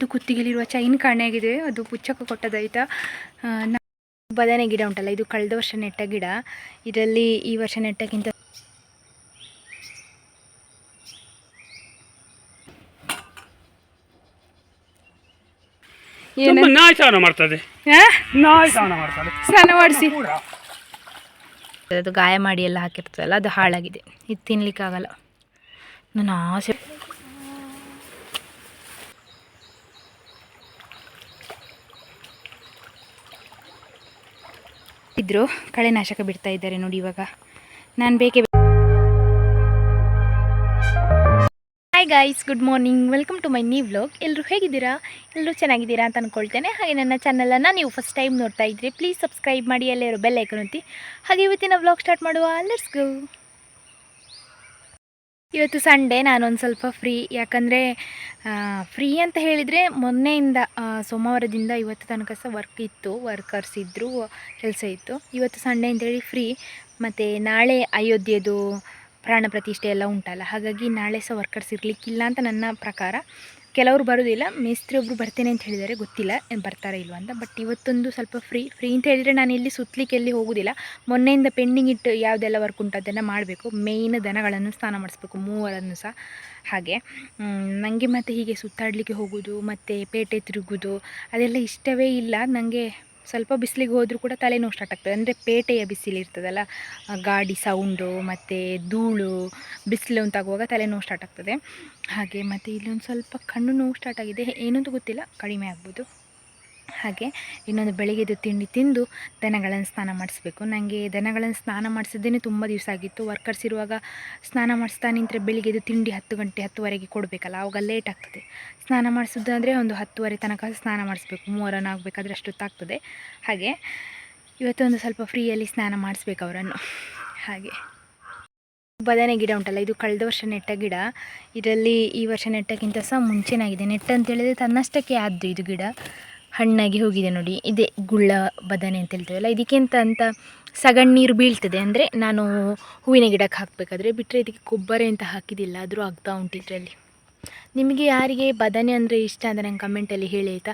ನಂದು ಕುತ್ತಿಗೆಲಿರುವ ಚೈನ್ ಕಾಣೆಯಾಗಿದೆ. ಅದು ಪುಚ್ಚಕ್ಕೆ ಕೊಟ್ಟದಾಯ್ತಾ ಬದನೆ ಗಿಡ ಉಂಟಲ್ಲ ಇದು ಕಳೆದ ವರ್ಷ ನೆಟ್ಟ ಗಿಡ. ಇದರಲ್ಲಿ ಈ ವರ್ಷ ನೆಟ್ಟಕ್ಕಿಂತ ಸ್ನಾನ ಮಾಡ್ತದೆ. ಆ? ನಾಯಿ ಸ್ನಾನ ಮಾಡ್ತದೆ. ಸ್ನಾನ ಮಾಡಿಸಿ. ಅದು ಗಾಯ ಮಾಡಿ ಎಲ್ಲ ಹಾಕಿರ್ತದಲ್ಲ ಅದು ಹಾಳಾಗಿದೆ. ಇದು ತಿನ್ಲಿಕ್ಕಾಗಲ್ಲ. ನನ್ನ ಆಸೆ ಇದ್ರು ಕಳೆನಾಶಕ ಬಿಡ್ತಾ ಇದ್ದಾರೆ ನೋಡಿ ಇವಾಗ. ನಾನು ಬೇಕೇ hi guys good morning welcome to my new vlog ಎಲ್ಲರೂ ಹೇಗಿದ್ದೀರಾ? ಎಲ್ಲರೂ ಚೆನ್ನಾಗಿದ್ದೀರಾ ಅಂತ ಅಂದ್ಕೊಳ್ತೇನೆ ಹಾಗೆ ನನ್ನ ಚಾನಲನ್ನು ನೀವು ಫಸ್ಟ್ ಟೈಮ್ ನೋಡ್ತಾ ಇದ್ರಿ ಪ್ಲೀಸ್ ಸಬ್ಸ್ಕ್ರೈಬ್ ಮಾಡಿ ಎಲ್ಲರೂ ಬೆಲ್ ಐಕನ್ ಒತ್ತಿ. ಹಾಗೆ ಇವತ್ತಿನ ವ್ಲಾಗ್ ಸ್ಟಾರ್ಟ್ ಮಾಡುವ. ಲೆಟ್ಸ್ ಗೋ ಇವತ್ತು ಸಂಡೇ ನಾನೊಂದು ಸ್ವಲ್ಪ ಫ್ರೀ ಯಾಕಂದರೆ ಫ್ರೀ ಅಂತ ಹೇಳಿದರೆ ಮೊನ್ನೆಯಿಂದ ಸೋಮವಾರದಿಂದ ಇವತ್ತು ತನಕ ಸಹ ವರ್ಕ್ ಇತ್ತು ವರ್ಕರ್ಸ್ ಇದ್ದರು ಕೆಲಸ ಇತ್ತು. ಇವತ್ತು ಸಂಡೇ ಅಂತೇಳಿ ಫ್ರೀ ಮತ್ತು ನಾಳೆ ಅಯೋಧ್ಯೆದು ಪ್ರಾಣ ಪ್ರತಿಷ್ಠೆ ಎಲ್ಲ ಉಂಟಲ್ಲ, ಹಾಗಾಗಿ ನಾಳೆ ಸಹ ವರ್ಕರ್ಸ್ ಇರಲಿಕ್ಕಿಲ್ಲ ಅಂತ ನನ್ನ ಪ್ರಕಾರ. ಕೆಲವರು ಬರೋದಿಲ್ಲ, ಮೇಸ್ತ್ರಿ ಒಬ್ಬರು ಬರ್ತೇನೆ ಅಂತ ಹೇಳಿದ್ದಾರೆ ಗೊತ್ತಿಲ್ಲ ಬರ್ತಾರೆ ಇಲ್ವಾ ಅಂತ. ಬಟ್ ಇವತ್ತೊಂದು ಸ್ವಲ್ಪ ಫ್ರೀ ಫ್ರೀ ಅಂತ ಹೇಳಿದರೆ ನಾನು ಇಲ್ಲಿ ಸುತ್ತಲಿಕ್ಕೆ ಎಲ್ಲಿ ಹೋಗೋದಿಲ್ಲ. ಮೊನ್ನೆಯಿಂದ ಪೆಂಡಿಂಗ್ ಇಟ್ಟು ಯಾವುದೆಲ್ಲ ವರ್ಕ್ ಉಂಟು ಅದನ್ನು ಮಾಡಬೇಕು. ಮೇಯ್ನ್ ದನಗಳನ್ನು ಸ್ನಾನ ಮಾಡಿಸ್ಬೇಕು, ಮೂವರನ್ನು ಸಹ. ಹಾಗೆ ನನಗೆ ಮತ್ತು ಹೀಗೆ ಸುತ್ತಾಡಲಿಕ್ಕೆ ಹೋಗೋದು, ಮತ್ತು ಪೇಟೆ ತಿರುಗೋದು ಅದೆಲ್ಲ ಇಷ್ಟವೇ ಇಲ್ಲ. ನನಗೆ ಸ್ವಲ್ಪ ಬಿಸಿಲಿಗೆ ಹೋದರೂ ಕೂಡ ತಲೆನೋವು ಸ್ಟಾರ್ಟ್ ಆಗ್ತದೆ. ಅಂದರೆ ಪೇಟೆಯ ಬಿಸಿಲಿರ್ತದಲ್ಲ ಗಾಡಿ ಸೌಂಡು ಮತ್ತು ಧೂಳು, ಬಿಸಿಲು ಅಂತಾಗುವಾಗ ತಲೆನೋವು ಸ್ಟಾರ್ಟ್ ಆಗ್ತದೆ. ಹಾಗೆ ಮತ್ತು ಇಲ್ಲೊಂದು ಸ್ವಲ್ಪ ಕಣ್ಣು ನೋವು ಸ್ಟಾರ್ಟ್ ಆಗಿದೆ. ಏನಂತ ಗೊತ್ತಿಲ್ಲ, ಕಡಿಮೆ ಆಗ್ಬೋದು. ಹಾಗೆ ಇನ್ನೊಂದು ಬೆಳಿಗ್ಗೆದು ತಿಂಡಿ ತಿಂದು ದನಗಳನ್ನು ಸ್ನಾನ ಮಾಡಿಸ್ಬೇಕು. ನನಗೆ ದನಗಳನ್ನು ಸ್ನಾನ ಮಾಡಿಸಿದ್ದೇನೆ ತುಂಬ ದಿವಸ ಆಗಿತ್ತು. ವರ್ಕರ್ಸ್ ಇರುವಾಗ ಸ್ನಾನ ಮಾಡಿಸ್ತಾ ನಿಂತರೆ ಬೆಳಿಗ್ಗೆದು ತಿಂಡಿ ಹತ್ತು ಗಂಟೆ ಹತ್ತುವರೆಗೆ ಕೊಡಬೇಕಲ್ಲ ಆವಾಗ ಲೇಟ್ ಆಗ್ತದೆ. ಸ್ನಾನ ಮಾಡಿಸೋದಾದರೆ ಒಂದು ಹತ್ತುವರೆ ತನಕ ಸ್ನಾನ ಮಾಡಿಸ್ಬೇಕು. ಮೂರನ್ನು ಆಗಬೇಕಾದ್ರೆ ಅಷ್ಟೊತ್ತಾಗ್ತದೆ ಹಾಗೆ ಇವತ್ತೊಂದು ಸ್ವಲ್ಪ ಫ್ರೀಯಲ್ಲಿ ಸ್ನಾನ ಮಾಡಿಸ್ಬೇಕು ಅವರನ್ನು. ಹಾಗೆ. ಬದನೆ ಗಿಡ ಉಂಟಲ್ಲ, ಇದು ಕಳೆದ ವರ್ಷ ನೆಟ್ಟ ಗಿಡ. ಇದರಲ್ಲಿ ಈ ವರ್ಷ ನೆಟ್ಟಕ್ಕಿಂತ ಸಹ ಮುಂಚೆನಾಗಿದೆ. ನೆಟ್ಟ ಅಂತ ಹೇಳಿದರೆ ತನ್ನಷ್ಟಕ್ಕೆ ಆದ್ದು ಇದು ಗಿಡ. ಹಣ್ಣಾಗಿ ಹೋಗಿದೆ ನೋಡಿ. ಇದೇ ಗುಳ್ಳ ಬದನೆ ಅಂತ ಹೇಳ್ತೇವಲ್ಲ, ಇದಕ್ಕೆಂತ ಅಂತ ಸಗಣಿ ನೀರು ಬೀಳ್ತದೆ ಅಂದರೆ ನಾನು ಹೂವಿನ ಗಿಡಕ್ಕೆ ಹಾಕಬೇಕಾದ್ರೆ ಬಿಟ್ಟರೆ ಇದಕ್ಕೆ ಗೊಬ್ಬರ ಅಂತ ಹಾಕಿದಿಲ್ಲ ಆದರೂ ಆಗ್ತಾ ಉಂಟು ಇದರಲ್ಲಿ. ನಿಮಗೆ ಯಾರಿಗೆ ಬದನೆ ಅಂದರೆ ಇಷ್ಟ ಅಂತ ನಂಗೆ ಕಮೆಂಟಲ್ಲಿ ಹೇಳಿ ಆಯಿತಾ?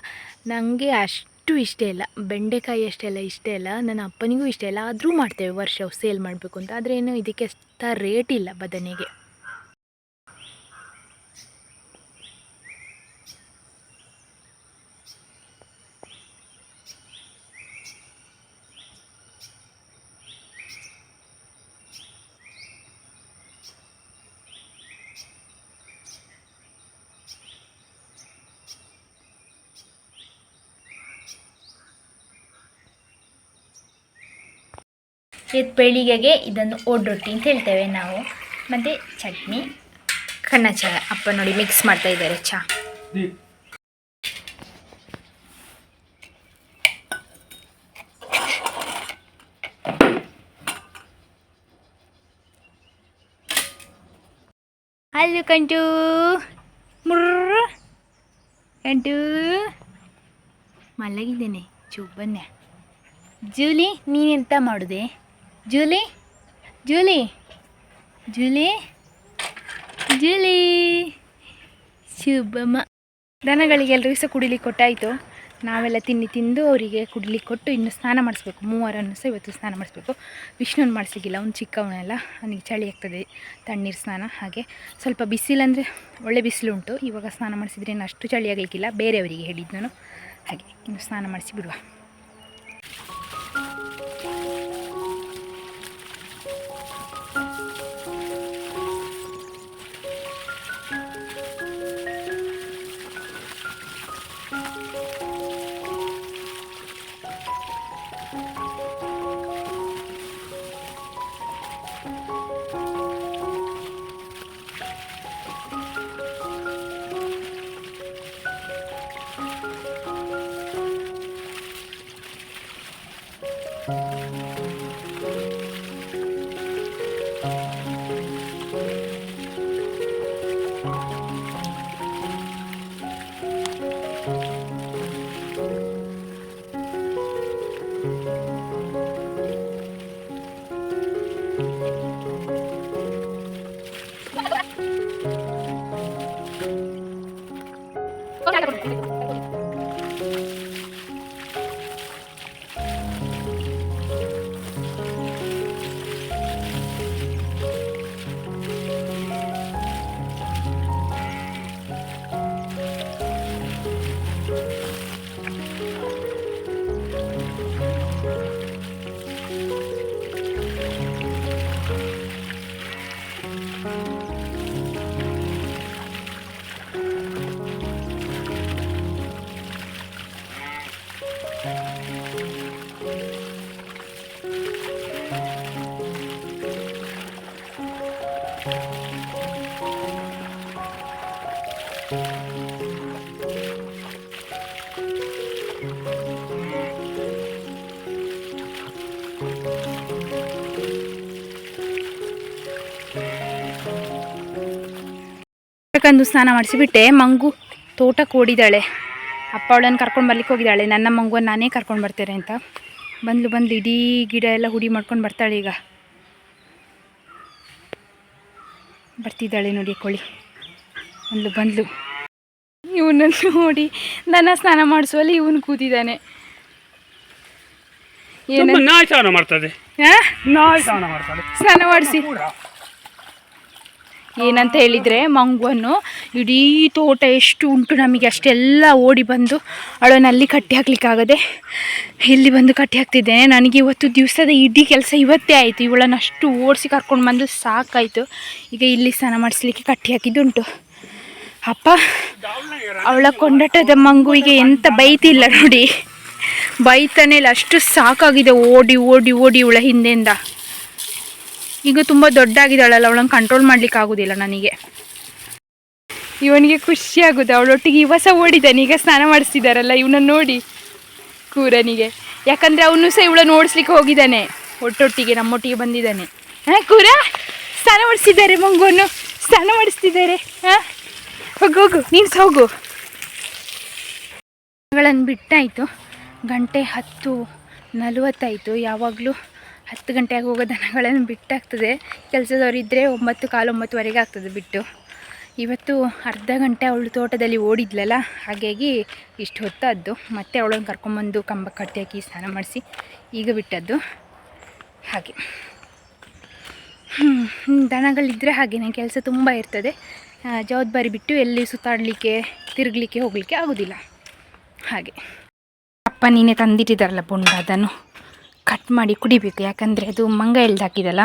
ನನಗೆ ಅಷ್ಟು ಇಷ್ಟ ಇಲ್ಲ. ಬೆಂಡೆಕಾಯಿ ಅಷ್ಟೆಲ್ಲ ಇಷ್ಟ ಇಲ್ಲ. ನನ್ನ ಅಪ್ಪನಿಗೂ ಇಷ್ಟ ಇಲ್ಲ. ಆದರೂ ಮಾಡ್ತೇವೆ, ವರ್ಷ ಸೇಲ್ ಮಾಡಬೇಕು ಅಂತ. ಆದರೆ ಏನು ಇದಕ್ಕೆ ಅಷ್ಟ ರೇಟ್ ಇಲ್ಲ ಬದನೆಗೆ. ಇದು ಬೆಳಿಗ್ಗೆಗೆ ಇದನ್ನು ಓಡ್ರೊಟ್ಟಿ ಅಂತ ಹೇಳ್ತೇವೆ ನಾವು. ಮತ್ತು ಚಟ್ನಿ. ಕಣ್ಣ ಚಹ. ಅಪ್ಪ ನೋಡಿ ಮಿಕ್ಸ್ ಮಾಡ್ತಾ ಇದ್ದಾರೆ ಚಹಾ. ಅಲ್ಲೂ ಕಂಟು. ಮುರ್ರ. ಕಂಟು. ಮಲಗಿದ್ದೇನೆ. ಚುಬ್ಬನ್ನೆ ಜೂಲಿ ನೀನೆಂತ ಮಾಡುದೆ? ಜೂಲಿ ಜೂಲಿ ಜೂಲಿ ಜೂಲಿ ಶುಭಮ ದನಗಳಿಗೆ ಎಲ್ಲರಿಗೂ ಸಹ ಕುಡಿಲಿಕ್ಕೆ ಕೊಟ್ಟಾಯಿತು. ನಾವೆಲ್ಲ ತಿನ್ನಿ ತಿಂದು ಅವರಿಗೆ ಕುಡಿಲಿಕ್ಕೆ ಕೊಟ್ಟು ಇನ್ನು ಸ್ನಾನ ಮಾಡಿಸ್ಬೇಕು. ಮೂವರನ್ನು ಸಹ ಇವತ್ತು ಸ್ನಾನ ಮಾಡಿಸ್ಬೇಕು. ವಿಷ್ಣುನ ಮಾಡಿಸ್ಲಿಕ್ಕಿಲ್ಲ, ಅವ್ನು ಚಿಕ್ಕವನೆಲ್ಲ, ಅವನಿಗೆ ಚಳಿ ಆಗ್ತದೆ, ತಣ್ಣೀರು ಸ್ನಾನ, ಹಾಗೆ ಸ್ವಲ್ಪ ಬಿಸಿಲಂದರೆ ಒಳ್ಳೆ ಬಿಸಿಲುಂಟು ಇವಾಗ ಸ್ನಾನ ಮಾಡಿಸಿದ್ರೆ ಅಷ್ಟು ಚಳಿ ಆಗಲಿಕ್ಕಿಲ್ಲ. ಬೇರೆಯವರಿಗೆ ಹೇಳಿದ್ದು ನಾನು. ಹಾಗೆ ಇನ್ನು ಸ್ನಾನ ಮಾಡಿಸಿ ಬಿಡುವ. ಕಂದು ಸ್ನಾನ ಮಾಡಿಸಿಬಿಟ್ಟೆ. ಮಂಗು ತೋಟಕ್ಕೆ ಓಡಿದಾಳೆ ಅಪ್ಪ ಅವಳನ್ನು ಕರ್ಕೊಂಡು ಬರ್ಲಿಕ್ಕೆ ಹೋಗಿದ್ದಾಳೆ. ನನ್ನ ಮಂಗುವನ್ನು ನಾನೇ ಕರ್ಕೊಂಡು ಬರ್ತೇನೆ ಅಂತ. ಬಂದ್ಲು ಬಂದ್ಲು ಇಡೀ ಗಿಡ ಎಲ್ಲ ಹುಡಿ ಮಾಡ್ಕೊಂಡು ಬರ್ತಾಳೆ ಈಗ. ಬರ್ತಿದ್ದಾಳೆ ನೋಡಿ ಕೋಳಿ. ಬಂದ್ಲು ಬಂದ್ಲು. ಇವನನ್ನು ನೋಡಿ ನನ್ನ ಸ್ನಾನ ಮಾಡಿಸುವಲ್ಲಿ ಇವನು ಕೂತಿದ್ದಾನೆ. ಸ್ನಾನ ಮಾಡಿಸಿ. ಏನಂತ ಹೇಳಿದರೆ ಮಂಗುವನ್ನು ಇಡೀ ತೋಟ ಎಷ್ಟು ಉಂಟು ನಮಗೆ ಅಷ್ಟೆಲ್ಲ ಓಡಿ ಬಂದು ಅಳೋನಲ್ಲಿ ಕಟ್ಟಿ ಹಾಕ್ಲಿಕ್ಕಾಗದೆ ಇಲ್ಲಿ ಬಂದು ಕಟ್ಟಿ ಹಾಕ್ತಿದ್ದೇನೆ. ನನಗೆ ಇವತ್ತು ದಿವಸದ ಇಡೀ ಕೆಲಸ ಇವತ್ತೇ ಆಯಿತು. ಇವಳನ್ನು ಅಷ್ಟು ಓಡಿಸಿ ಕರ್ಕೊಂಡು ಬಂದು ಸಾಕಾಯಿತು. ಈಗ ಇಲ್ಲಿ ಸ್ನಾನ ಮಾಡಿಸ್ಲಿಕ್ಕೆ ಕಟ್ಟಿ ಹಾಕಿದ್ದುಂಟು. ಅಪ್ಪ, ಅವಳ ಕೊಂಡಟದ ಮಂಗುವಿಗೆ ಎಂತ ಬೈತಿಲ್ಲ ನೋಡಿ. ಬೈತಾನೆ ಇಲ್ಲ, ಅಷ್ಟು ಸಾಕಾಗಿದೆ. ಓಡಿ ಓಡಿ ಓಡಿ ಇವಳ ಹಿಂದೆಯಿಂದ. ಈಗ ತುಂಬ ದೊಡ್ಡಾಗಿದ್ದಾಳಲ್ಲ, ಅವಳನ್ನು ಕಂಟ್ರೋಲ್ ಮಾಡ್ಲಿಕ್ಕೆ ಆಗೋದಿಲ್ಲ ನನಗೆ. ಇವನಿಗೆ ಖುಷಿ ಆಗುತ್ತೆ ಅವಳೊಟ್ಟಿಗೆ ಇವ ಸಹ ಓಡಿದ್ದಾನೆ, ಈಗ ಸ್ನಾನ ಮಾಡಿಸ್ತಿದ್ದಾರಲ್ಲ, ಇವನನ್ನು ನೋಡಿ ಕೂರನಿಗೆ. ಯಾಕಂದರೆ ಅವನು ಸಹ ಇವಳನ್ನು ಓಡಿಸ್ಲಿಕ್ಕೆ ಹೋಗಿದ್ದಾನೆ, ಒಟ್ಟೊಟ್ಟಿಗೆ ನಮ್ಮೊಟ್ಟಿಗೆ ಬಂದಿದ್ದಾನೆ. ಹಾಂ ಕೂರ, ಸ್ನಾನ ಮಾಡಿಸ್ತಿದ್ದಾರೆ ಮಂಗೋನು ಸ್ನಾನ ಮಾಡಿಸ್ತಿದ್ದಾರೆ. ಹಾಂ ಹೋಗು ಹೋಗು, ನೀನು ಸಹ ಹೋಗು. ಗಳನ್ನು ಬಿಟ್ಟಾಯಿತು, ಗಂಟೆ ಹತ್ತು ನಲವತ್ತಾಯಿತು, ಯಾವಾಗಲೂ ಹತ್ತು ಗಂಟೆಗೆ ಹೋಗೋ ದನಗಳನ್ನು ಬಿಟ್ಟಾಗ್ತದೆ. ಕೆಲಸದವರಿದ್ದರೆ ಒಂಬತ್ತು, ಕಾಲು ಒಂಬತ್ತುವರೆಗೆ ಆಗ್ತದೆ ಬಿಟ್ಟು. ಇವತ್ತು ಅರ್ಧ ಗಂಟೆ ಅವಳು ತೋಟದಲ್ಲಿ ಓಡಿದ್ಲಲ್ಲ, ಹಾಗಾಗಿ ಇಷ್ಟು ಹೊತ್ತಾದ್ದು. ಮತ್ತೆ ಅವಳನ್ನು ಕರ್ಕೊಂಬಂದು ಕಂಬ ಕಟ್ಟಿ ಹಾಕಿ ಸ್ನಾನ ಮಾಡಿಸಿ ಈಗ ಬಿಟ್ಟದ್ದು. ಹಾಗೆ. ದನಗಳಿದ್ದರೆ ಹಾಗೆಯೇ ಕೆಲಸ ತುಂಬ ಇರ್ತದೆ. ಜವಾಬ್ದಾರಿ ಬಿಟ್ಟು ಎಲ್ಲಿ ಸುತ್ತಾಡಲಿಕ್ಕೆ, ತಿರುಗಲಿಕ್ಕೆ, ಹೋಗಲಿಕ್ಕೆ ಆಗೋದಿಲ್ಲ. ಹಾಗೆ. ಅಪ್ಪ ನೀನೇ ತಂದಿಟ್ಟಿದ್ದಾರಲ್ಲ ಬೊಂಡ ಅದನ್ನು? ಕಟ್ ಮಾಡಿ ಕುಡಿಬೇಕು, ಯಾಕಂದರೆ ಅದು ಮಂಗ ಎಳ್ದು ಹಾಕಿದಲ್ಲ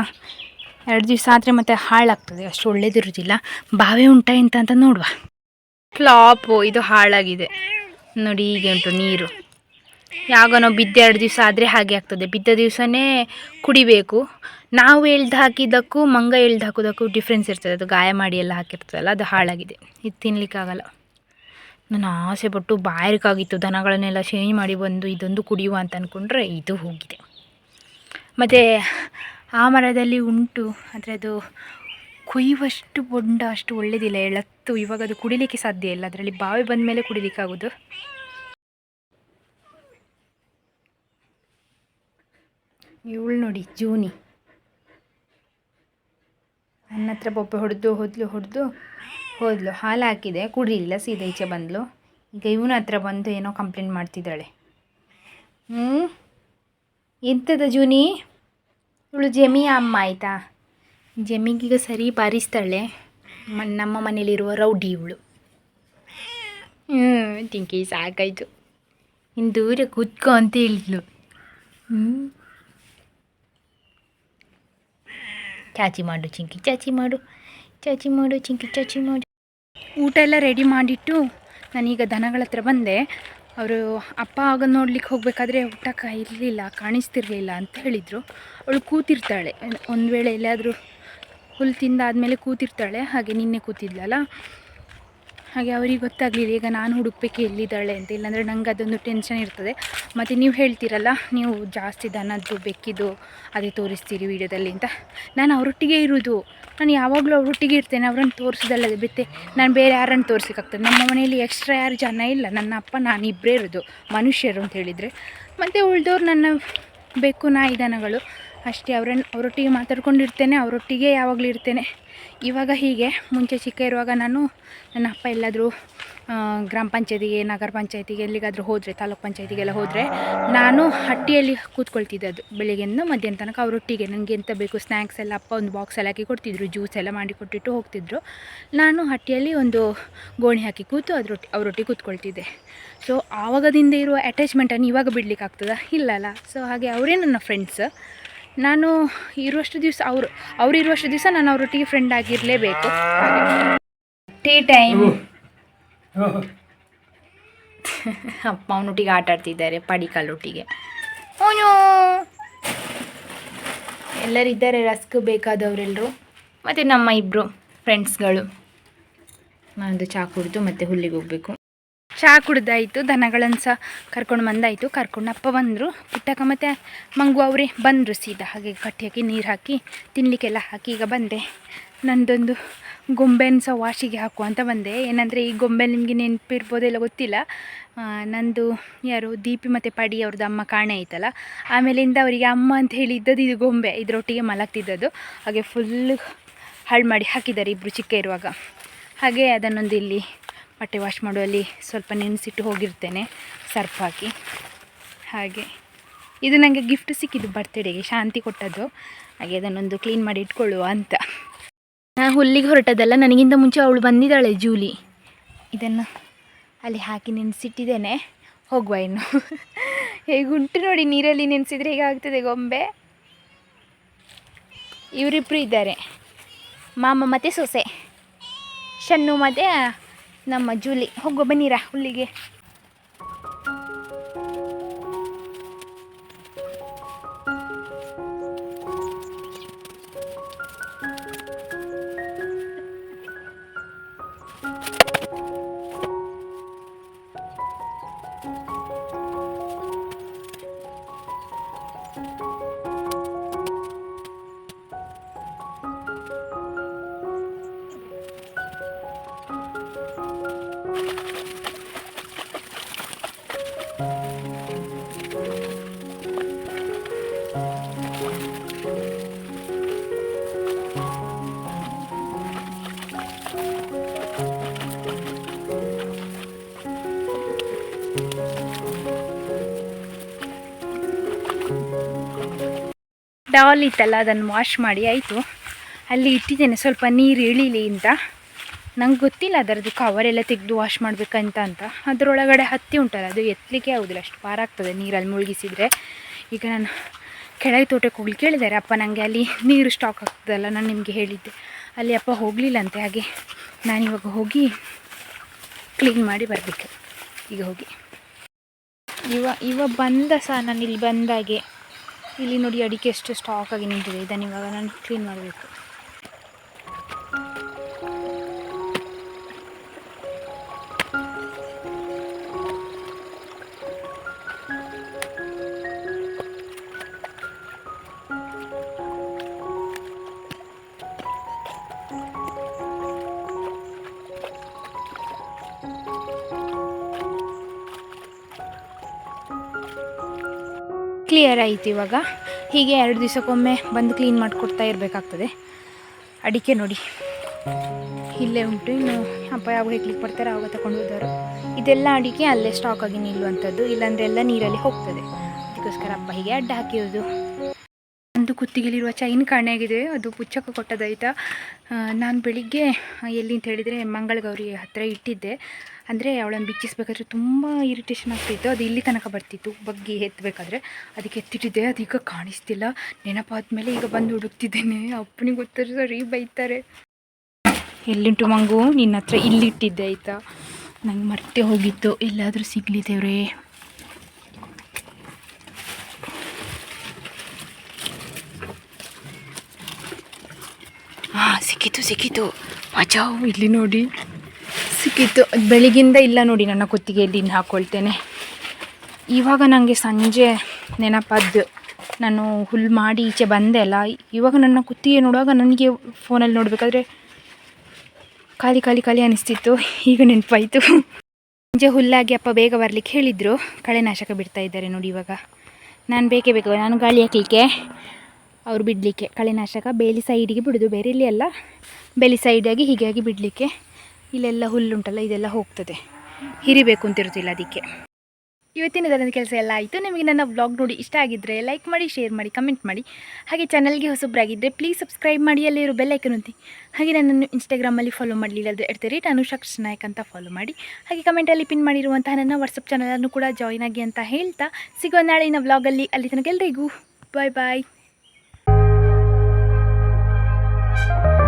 ಎರಡು ದಿವಸ ಆದರೆ ಮತ್ತೆ ಹಾಳಾಗ್ತದೆ, ಅಷ್ಟು ಒಳ್ಳೇದಿರೋದಿಲ್ಲ. ಬಾವೆ ಉಂಟಾ ಎಂತ ಅಂತ ನೋಡುವ. ಫ್ಲಾಪು ಇದು ಹಾಳಾಗಿದೆ. ನೋಡಿ ಹೀಗೆ ಉಂಟು ನೀರು. ಯಾವಾಗ ನಾವು ಬಿದ್ದ ಎರಡು ದಿವಸ ಆದರೆ ಹಾಗೆ ಆಗ್ತದೆ. ಬಿದ್ದ ದಿವಸನೇ ಕುಡಿಬೇಕು. ನಾವು ಎಳ್ದು ಹಾಕಿದ್ದಕ್ಕೂ ಮಂಗ ಎಳ್ದು ಹಾಕೋದಕ್ಕೂ ಡಿಫ್ರೆನ್ಸ್ ಇರ್ತದೆ. ಅದು ಗಾಯ ಮಾಡಿ ಎಲ್ಲ ಹಾಕಿರ್ತದಲ್ಲ, ಅದು ಹಾಳಾಗಿದೆ. ಇದು ತಿನ್ನಲಿಕ್ಕಾಗಲ್ಲ ನಾನು ಆಸೆ ಪಟ್ಟು ಬಾಯಾರಿಕಾಗಿತ್ತು ದನಗಳನ್ನೆಲ್ಲ ಚೇಂಜ್ ಮಾಡಿ ಬಂದು ಇದೊಂದು ಕುಡಿಯುವ ಅಂತ ಅಂದ್ಕೊಂಡ್ರೆ ಇದು ಹೋಗಿದೆ. ಮತ್ತು ಆ ಮರದಲ್ಲಿ ಉಂಟು. ಆದರೆ ಅದು ಕೊಯ್ಯುವಷ್ಟು ಬೊಂಡ ಅಷ್ಟು ಒಳ್ಳೆಯದಿಲ್ಲ ಎಳತ್ತು. ಇವಾಗ ಅದು ಕುಡಿಲಿಕ್ಕೆ ಸಾಧ್ಯ ಇಲ್ಲ. ಅದರಲ್ಲಿ ಬಾವಿ ಬಂದ ಮೇಲೆ ಕುಡಿಲಿಕ್ಕಾಗೋದು. ಇವಳು ನೋಡಿ, ಜೂನಿ. ನನ್ನ ಹತ್ರ ಬೊಬ್ಬೆ ಹೊಡೆದು, ಹೊದ್ಲು, ಹೊಡೆದು, ಹೋದ್ಲು. ಹಾಲು ಹಾಕಿದೆ, ಕುಡಿಲಿಲ್ಲ, ಸೀದಾ ಈಚೆ ಬಂದಳು ಈಗ ಇವನ ಹತ್ರ ಬಂದು ಏನೋ ಕಂಪ್ಲೇಂಟ್ ಮಾಡ್ತಿದ್ದಾಳೆ. ಹ್ಞೂ ಎಂಥದ ಜೂನಿ? ಇವಳು ಜಮಿಯ ಅಮ್ಮ ಆಯಿತಾ? ಜಮಿಗೀಗ ಸರಿ ಬಾರಿಸ್ತಾಳೆ ನಮ್ಮ ಮನೇಲಿರುವ ರೌಡಿ ಇವಳು. ಹ್ಞೂ ತಿಂಕಿ ಸಾಕಾಯಿತು. ಇನ್ನು ದೂರ ಕೂತ್ಕೊ ಅಂತ ಹೇಳಿದ್ಲು. ಚಾಚಿ ಮಾಡು, ಚಿಂಕಿ, ಚಾಚಿ ಮಾಡು. ಚಾಚಿ ಮಾಡು, ಚಿಂಕಿ, ಚಾಚಿ ಮಾಡು. ಊಟ ಎಲ್ಲ ರೆಡಿ ಮಾಡಿಟ್ಟು ನಾನೀಗ ದನಗಳ ಹತ್ರ ಬಂದೆ. ಅವರು ಅಪ್ಪ ಆಗ ನೋಡ್ಲಿಕ್ಕೆ ಹೋಗಬೇಕಾದ್ರೆ ಊಟ ಇರಲಿಲ್ಲ, ಕಾಣಿಸ್ತಿರ್ಲಿಲ್ಲ ಅಂತ ಹೇಳಿದರು. ಅವಳು ಕೂತಿರ್ತಾಳೆ. ಒಂದು ವೇಳೆ ಎಲ್ಲಾದರೂ ಹುಲ್ಲು ತಿಂದಾದ್ಮೇಲೆ ಕೂತಿರ್ತಾಳೆ. ಹಾಗೆ ನಿನ್ನೆ ಕೂತಿದ್ಲಲ್ಲ? ಹಾಗೆ ಅವರಿಗೆ ಗೊತ್ತಾಗಲಿಲ್ಲ, ಈಗ ನಾನು ಹುಡುಕ್ಬೇಕು ಎಲ್ಲಿದ್ದಾಳೆ ಅಂತ. ಇಲ್ಲಾಂದರೆ ನಂಗೆ ಅದೊಂದು ಟೆನ್ಷನ್ ಇರ್ತದೆ. ಮತ್ತು ನೀವು ಹೇಳ್ತೀರಲ್ಲ, ನೀವು ಜಾಸ್ತಿ ದನದ್ದು, ಬೆಕ್ಕಿದ್ದು ಅದೇ ತೋರಿಸ್ತೀರಿ ವೀಡಿಯೋದಲ್ಲಿ ಅಂತ. ನಾನು ಅವರೊಟ್ಟಿಗೆ ಇರೋದು. ನಾನು ಯಾವಾಗಲೂ ಅವರೊಟ್ಟಿಗೆ ಇರ್ತೇನೆ, ಅವರನ್ನು ತೋರಿಸೋದಲ್ಲದೆ ಬಿತ್ತೆ ನಾನು ಬೇರೆ ಯಾರನ್ನು ತೋರಿಸೋಕ್ಕಾಗ್ತದೆ? ನಮ್ಮ ಮನೆಯಲ್ಲಿ ಎಕ್ಸ್ಟ್ರಾ ಯಾರು ಜನ ಇಲ್ಲ. ನನ್ನ ಅಪ್ಪ, ನಾನು ಇಬ್ಬರೇ ಇರೋದು, ಮನುಷ್ಯರು ಅಂತ ಹೇಳಿದರೆ. ಮತ್ತು ಉಳ್ದವ್ರು ನನ್ನ ಬೆಕ್ಕು, ನಾಯಿ ದನಗಳು. ಅಷ್ಟೇ, ಅವರನ್ನು, ಅವರೊಟ್ಟಿಗೆ ಮಾತಾಡ್ಕೊಂಡಿರ್ತೇನೆ, ಅವರೊಟ್ಟಿಗೆ ಯಾವಾಗಲೂ ಇರ್ತೇನೆ. ಇವಾಗ ಹೀಗೆ ಮುಂಚೆ ಚಿಕ್ಕ ಇರುವಾಗ ನಾನು ನನ್ನ ಅಪ್ಪ ಎಲ್ಲಾದರೂ ಗ್ರಾಮ ಪಂಚಾಯತಿಗೆ, ನಗರ ಪಂಚಾಯತಿಗೆ ಎಲ್ಲಿಗಾದರೂ ಹೋದರೆ, ತಾಲೂಕು ಪಂಚಾಯತಿಗೆಲ್ಲ ಹೋದರೆ ನಾನು ಹಟ್ಟಿಯಲ್ಲಿ ಕೂತ್ಕೊಳ್ತಿದ್ದದ್ದು. ಬೆಳಿಗ್ಗೆಯಿಂದ ಮಧ್ಯಾಹ್ನ ತನಕ ಅವರೊಟ್ಟಿಗೆ ನನಗೆ ಎಂತ ಬೇಕು ಸ್ನ್ಯಾಕ್ಸ್ ಎಲ್ಲ, ಅಪ್ಪ ಒಂದು ಬಾಕ್ಸ್ ಎಲ್ಲ ಹಾಕಿ ಕೊಡ್ತಿದ್ರು ಜ್ಯೂಸ್ ಎಲ್ಲ ಮಾಡಿ ಕೊಟ್ಟಿಟ್ಟು ಹೋಗ್ತಿದ್ರು. ನಾನು ಹಟ್ಟಿಯಲ್ಲಿ ಒಂದು ಗೋಣಿ ಹಾಕಿ ಕೂತು ಅದರೊಟ್ಟಿ, ಅವರೊಟ್ಟಿಗೆ ಕೂತ್ಕೊಳ್ತಿದ್ದೆ. ಸೊ ಆವಾಗದಿಂದ ಇರುವ ಅಟ್ಯಾಚ್ಮೆಂಟನ್ನು ಇವಾಗ ಬಿಡ್ಲಿಕ್ಕೆ ಆಗ್ತದ ಇಲ್ಲಲ್ಲ ಸೊ ಹಾಗೆ ಅವರೇ ನನ್ನ ಫ್ರೆಂಡ್ಸ್ ನಾನು ಇರುವಷ್ಟು ದಿವಸ ಅವರು ಅವ್ರು ಇರುವಷ್ಟು ದಿವಸ ನಾನು ಅವರೊಟ್ಟಿಗೆ ಫ್ರೆಂಡ್ ಆಗಿರಲೇಬೇಕು. Tea time. ಅಪ್ಪ ಅವನೊಟ್ಟಿಗೆ ಆಟ ಆಡ್ತಿದ್ದಾರೆ ಪಡಿಕಲ್ಲೊಟ್ಟಿಗೆ ಅವನು ಎಲ್ಲರಿದ್ದಾರೆ ರಸ್ಕ್ ಬೇಕಾದವರೆಲ್ಲರೂ ಮತ್ತು ನಮ್ಮ ಇಬ್ಬರು ಫ್ರೆಂಡ್ಸ್ಗಳು ನಾನೊಂದು ಚಾ ಕುಡಿದು ಮತ್ತೆ ಹುಲ್ಲಿಗೆ ಹೋಗಬೇಕು. ಚಹಾ ಕುಡ್ದಾಯಿತು, ದನಗಳನ್ನು ಸಹ ಕರ್ಕೊಂಡು ಬಂದಾಯಿತು. ಕರ್ಕೊಂಡು ಅಪ್ಪ ಬಂದರು. ಪುಟ್ಟಕ್ಕ ಮತ್ತು ಮಂಗು ಅವರೇ ಬಂದರು ಸೀದಾ. ಹಾಗೆ ಕಟ್ಟಿ ಹಾಕಿ ನೀರು ಹಾಕಿ ತಿನ್ನಲಿಕ್ಕೆಲ್ಲ ಹಾಕಿ ಈಗ ಬಂದೆ. ನಂದೊಂದು ಗೊಂಬೆನ ಸಹ ವಾಶಿಗೆ ಹಾಕು ಅಂತ ಬಂದೆ. ಏನಂದರೆ ಈ ಗೊಂಬೆ ನಿಮಗೆ ನೆನಪಿರ್ಬೋದೆಲ್ಲ ಗೊತ್ತಿಲ್ಲ. ನಂದು ಯಾರು ದೀಪಿ ಮತ್ತು ಪಡಿ ಅವ್ರದ್ದು ಅಮ್ಮ ಕಾಣೆ ಐತಲ್ಲ. ಆಮೇಲಿಂದ ಅವರಿಗೆ ಅಮ್ಮ ಅಂತ ಹೇಳಿ ಇದ್ದದ್ದು ಇದು ಗೊಂಬೆ. ಇದರೊಟ್ಟಿಗೆ ಮಲಗ್ತಿದ್ದದ್ದು. ಹಾಗೆ ಫುಲ್ಲು ಹಾಳು ಮಾಡಿ ಹಾಕಿದ್ದಾರೆ ಇಬ್ಬರು ಚಿಕ್ಕ ಇರುವಾಗ. ಹಾಗೆ ಅದನ್ನೊಂದು ಇಲ್ಲಿ ಬಟ್ಟೆ ವಾಶ್ ಮಾಡುವಲ್ಲಿ ಸ್ವಲ್ಪ ನೆನೆಸಿಟ್ಟು ಹೋಗಿರ್ತೇನೆ, ಸರ್ಫ್ ಹಾಕಿ. ಹಾಗೆ. ಇದು ನನಗೆ ಗಿಫ್ಟ್ ಸಿಕ್ಕಿದ್ದು ಬರ್ತ್ಡೇಗೆ ಶಾಂತಿ ಕೊಟ್ಟದ್ದು. ಹಾಗೆ ಅದನ್ನೊಂದು ಕ್ಲೀನ್ ಮಾಡಿ ಇಟ್ಕೊಳ್ಳುವ ಅಂತ. ನಾನು ಹುಲ್ಲಿಗೆ ಹೊರಟದಲ್ಲ, ನನಗಿಂತ ಮುಂಚೆ ಅವಳು ಬಂದಿದ್ದಾಳೆ, ಜೂಲಿ. ಇದನ್ನು ಅಲ್ಲಿ ಹಾಕಿ ನೆನೆಸಿಟ್ಟಿದ್ದೇನೆ. ಹೋಗುವ ಇನ್ನು. ಹೇಗುಂಟು ನೋಡಿ, ನೀರಲ್ಲಿ ನೆನೆಸಿದ್ರೆ ಹೇಗಾಗ್ತದೆ ಗೊಂಬೆ? ಇವರಿಬ್ಬರು ಇದ್ದಾರೆ. ಮಾಮ ಮತ್ತು ಸೊಸೆ. ಶನ್ನು ಮತ್ತು ನಮ್ಮ ಜೂಲಿ ಹೋಗೋ ಬನ್ನಿರಾ ಹುಲ್ಲಿಗೆ. ಡಾಲ್ ಇತ್ತಲ್ಲ, ಅದನ್ನು ವಾಶ್ ಮಾಡಿ, ಆಯಿತು. ಅಲ್ಲಿ ಇಟ್ಟಿದ್ದೇನೆ, ಸ್ವಲ್ಪ ನೀರು ಇಳೀಲಿ ಅಂತ. ನಂಗೆ ಗೊತ್ತಿಲ್ಲ ಅದರದ್ದು ಕವರೆಲ್ಲ ತೆಗೆದು ವಾಶ್ ಮಾಡಬೇಕಂತ ಅಂತ. ಅದರೊಳಗಡೆ ಹತ್ತಿ ಉಂಟಲ್ಲ, ಅದು ಎತ್ತಲಿಕ್ಕೆ ಆಗೋದಿಲ್ಲ, ಅಷ್ಟು ಪಾರಾಗ್ತದೆ ನೀರಲ್ಲಿ ಮುಳುಗಿಸಿದರೆ. ಈಗ ನಾನು ಕೆಳಗೆ ತೋಟಕ್ಕೆ ಹೋಗಲಿ ಕೇಳಿದ್ದಾರೆ, ಅಪ್ಪ ನನಗೆ ಅಲ್ಲಿ ನೀರು ಸ್ಟಾಕ್ ಆಗ್ತದಲ್ಲ, ನಾನು ನಿಮಗೆ ಹೇಳಿದ್ದೆ. ಅಲ್ಲಿ ಅಪ್ಪ ಹೋಗಲಿಲ್ಲಂತೆ ಹಾಗೆ ನಾನಿವಾಗ ಹೋಗಿ ಕ್ಲೀನ್ ಮಾಡಿ ಬರಬೇಕು. ಈಗ ಹೋಗಿ. ಇವ ಇವ ಬಂದ ಸಹ ನಾನು ಇಲ್ಲಿ ಬಂದಾಗೆ? ಇಲ್ಲಿ ನೋಡಿ ಅಡಿಕೆ ಎಷ್ಟು ಸ್ಟಾಕ್ ಆಗಿ ನಿಂತಿದೆ. ಇದನ್ನು ಇವಾಗ ನಾನು ಕ್ಲೀನ್ ಮಾಡಬೇಕು. ಕ್ಲಿಯರ್ ಆಯಿತು ಇವಾಗ. ಹೀಗೆ ಎರಡು ದಿವಸಕ್ಕೊಮ್ಮೆ ಬಂದು ಕ್ಲೀನ್ ಮಾಡಿಕೊಡ್ತಾ ಇರಬೇಕಾಗ್ತದೆ. ಅಡಿಕೆ ನೋಡಿ. ಇಲ್ಲೇ ಉಂಟು, ಇನ್ನು ಅಪ್ಪ ಯಾವಾಗ ಹೆಕ್ಲಿಕ್ಕೆ ಬರ್ತಾರೆ ಆವಾಗ ತಗೊಂಡು ಹೋದವರು. ಇದೆಲ್ಲ ಅಡಿಕೆ ಅಲ್ಲೇ ಸ್ಟಾಕ್ ಆಗಿ ನಿಲ್ಲುವಂಥದ್ದು, ಇಲ್ಲಾಂದ್ರೆ ಎಲ್ಲ ನೀರಲ್ಲಿ ಹೋಗ್ತದೆ. ಅದಕ್ಕೋಸ್ಕರ ಅಪ್ಪ ಹೀಗೆ ಅಡ್ಡ ಹಾಕಿರೋದು. ಒಂದು ಕುತ್ತಿಗೆಲಿರುವ ಚೈನ್ ಕಾಣೆಯಾಗಿದೆ. ಅದು ಪುಚ್ಚಕ್ಕ ಕೊಟ್ಟದಾಯ್ತಾ ನಾನು ಬೆಳಿಗ್ಗೆ ಎಲ್ಲಿ ಅಂತ ಹೇಳಿದರೆ ಮಂಗಳಗೌರಿ ಹತ್ತಿರ ಇಟ್ಟಿದ್ದೆ. ಅಂದರೆ ಅವಳನ್ನು ಬಿಚ್ಚಿಸ್ಬೇಕಾದ್ರೆ ತುಂಬ ಇರಿಟೇಷನ್ ಆಗ್ತಿತ್ತು ಅದು ಇಲ್ಲಿ ತನಕ ಬರ್ತಿತ್ತು. ಬಗ್ಗಿ ಎತ್ತಬೇಕಾದ್ರೆ ಅದಕ್ಕೆ ಎತ್ತಿಟ್ಟಿದ್ದೆ. ಅದೀಗ ಕಾಣಿಸ್ತಿಲ್ಲ. ನೆನಪಾದ ಮೇಲೆ ಈಗ ಬಂದು ಹುಡುಕ್ತಿದ್ದೇನೆ. ಅಪ್ಪನಿಗೆ ಗೊತ್ತಾರೆ ಸರಿ ಬೈತಾರೆ. ಎಲ್ಲಿಂಟು ಮಂಗು? ನಿನ್ನ ಹತ್ರ ಇಲ್ಲಿಟ್ಟಿದ್ದೆ ಆಯಿತಾ? ನಂಗೆ ಮರ್ತೆ ಹೋಗಿತ್ತು. ಎಲ್ಲಾದರೂ ಸಿಗಲಿ ಹಾಂ ಸಿಕ್ಕಿತು ಸಿಕ್ಕಿತು. ಮಜಾವು ಇಲ್ಲಿ ನೋಡಿ. ಸಿಕ್ಕಿತ್ತು ಬೆಳಿಗ್ಗಿಂದ ಇಲ್ಲ ನೋಡಿ ನನ್ನ ಕುತ್ತಿಗೆಯಲ್ಲಿ ಇನ್ನು ಹಾಕ್ಕೊಳ್ತೇನೆ ಇವಾಗ ನನಗೆ ಸಂಜೆ ನೆನಪದ್ದು. ನಾನು ಹುಲ್ ಮಾಡಿ ಈಚೆ ಬಂದೆ ಅಲ್ಲ. ಇವಾಗ ನನ್ನ ಕುತ್ತಿಗೆ ನೋಡುವಾಗ ನನಗೆ ಫೋನಲ್ಲಿ ನೋಡಬೇಕಾದ್ರೆ ಖಾಲಿ ಖಾಲಿ ಖಾಲಿ ಅನಿಸ್ತಿತ್ತು. ಈಗ ನೆನಪಾಯಿತು. ಸಂಜೆ ಹುಲ್ಲಾಗಿ ಅಪ್ಪ ಬೇಗ ಬರಲಿಕ್ಕೆ ಹೇಳಿದರು. ಕಳೆನಾಶಕ ಬಿಡ್ತಾ ಇದ್ದಾರೆ ನೋಡಿ ಇವಾಗ. ನಾನು ಬೇಕೇ ಬೇಕು. ನಾನು ಗಾಳಿ ಹಾಕಲಿಕ್ಕೆ. ಅವ್ರು ಬಿಡಲಿಕ್ಕೆ, ಕಳೆನಾಶಕ ಬೇಲಿ ಸೈಡಿಗೆ ಬಿಡೋದು ಬೇರೆ, ಇಲ್ಲಿ ಎಲ್ಲ ಬೇಲಿ ಸೈಡಾಗಿ ಹೀಗಾಗಿ ಬಿಡಲಿಕ್ಕೆ. ಇಲ್ಲೆಲ್ಲ ಹುಲ್ಲುಂಟಲ್ಲ, ಇದೆಲ್ಲ ಹೋಗ್ತದೆ. ಹಿರಿಬೇಕು ಅಂತಿರುತ್ತಿಲ್ಲ ಅದಕ್ಕೆ. ಇವತ್ತಿನ ದಿನದ ಕೆಲಸ ಎಲ್ಲ ಆಯಿತು. ನಿಮಗೆ ನನ್ನ ವ್ಲಾಗ್ ನೋಡಿ ಇಷ್ಟ ಆಗಿದ್ದರೆ ಲೈಕ್ ಮಾಡಿ ಶೇರ್ ಮಾಡಿ ಕಮೆಂಟ್ ಮಾಡಿ. ಹಾಗೆ ಚಾನಲ್ಗೆ ಹೊಸಬ್ರಾಗಿದ್ದರೆ ಪ್ಲೀಸ್ ಸಬ್ಸ್ಕ್ರೈಬ್ ಮಾಡಿ ಅಲ್ಲಿರೋ ಬೆಲ್ ಐಕನ್ ಒತ್ತಿ ಹಾಗೆ ನನ್ನನ್ನು ಇನ್ಸ್ಟಾಗ್ರಾಮಲ್ಲಿ ಫಾಲೋ ಮಾಡಲಿಲ್ಲ ಅದು ಎಡ್ತ ನಾನು ನಾಯಕ್ ಅಂತ ಫಾಲೋ ಮಾಡಿ. ಹಾಗೆ ಕಮೆಂಟಲ್ಲಿ ಪಿನ್ ಮಾಡಿರುವಂತಹ ನನ್ನ ವಾಟ್ಸಪ್ ಚಾನಲನ್ನು ಕೂಡ ಜಾಯ್ನ್ ಆಗಿ ಅಂತ ಹೇಳ್ತಾ, ಸಿಗುವ ನಾಳಿನ ವ್ಲಾಗಲ್ಲಿ ಅಲ್ಲಿ ತನಕ ಎಲ್ರಿಗೂ ಬಾಯ್ ಬಾಯ್ you